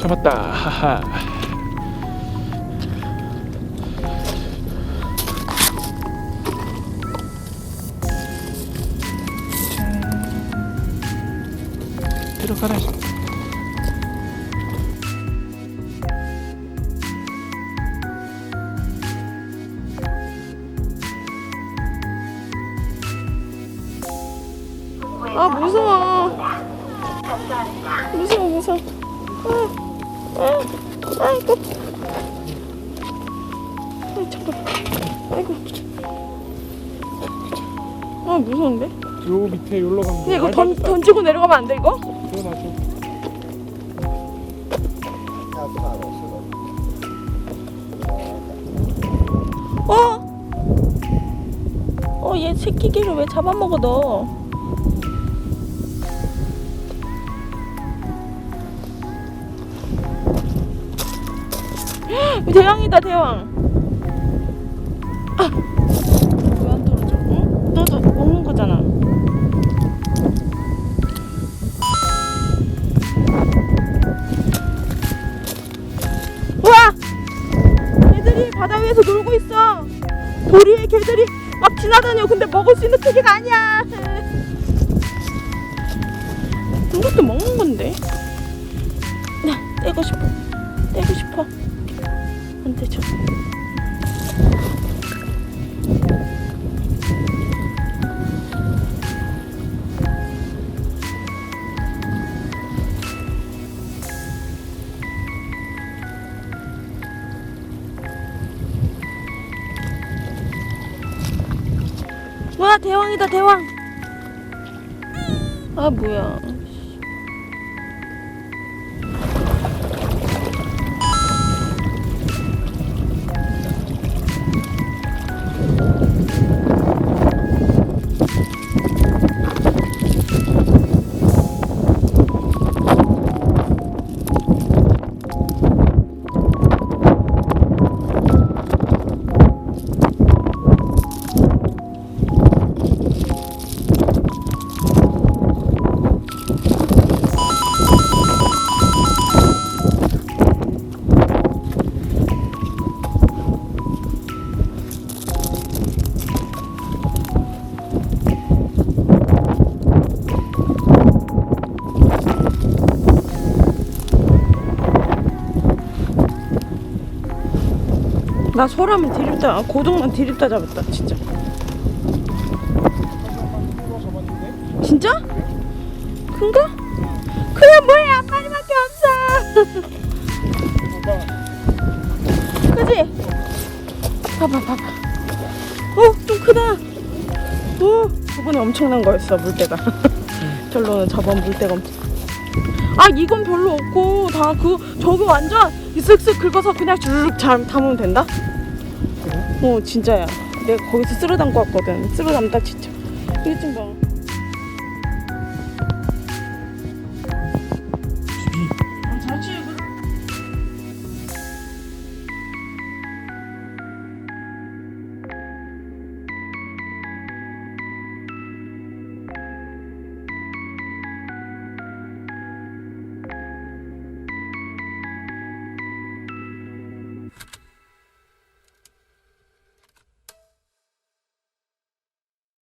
잡았다. 하하. 자. 들어가라. 아 무서워 무서워 무서워 아, 아, 아이고 아 잠깐 아이고 아 무서운데? 요 밑에 여기로 가면 근데 이거 던, 던지고 내려가면 안 돼 이거? 맞아. 어? 어 얘 새끼기를 왜 잡아먹어 너 대왕이다 대왕 아! 왜안 떨어져? 응? 너도 먹는 거잖아 우와! 개들이 바다 위에서 놀고 있어. 도리 위에 개들이 막 지나다녀. 근데 먹을 수 있는 크기가 아니야. 이것도 먹는 건데. 나 떼고 싶어. 되죠. 와 대왕이다 대왕. 아 뭐야. 나 소라면 디립다 고등만 디립다 잡았다 진짜. 진짜? 큰가? 그냥 뭐야 한 마리밖에 없어. 그지? 봐봐 봐봐. 어 좀 크다. 어 저번에 엄청난 거였어 물때가. 결론은 저번 물때가 엄청. 아 이건 별로 없고 다 그 저거 완전 쓱쓱 긁어서 그냥 주르륵 잘 담으면 된다. 어 진짜야. 내가 거기서 쓸어 담고 왔거든. 쓸어 담다 진짜. 이거 좀 봐.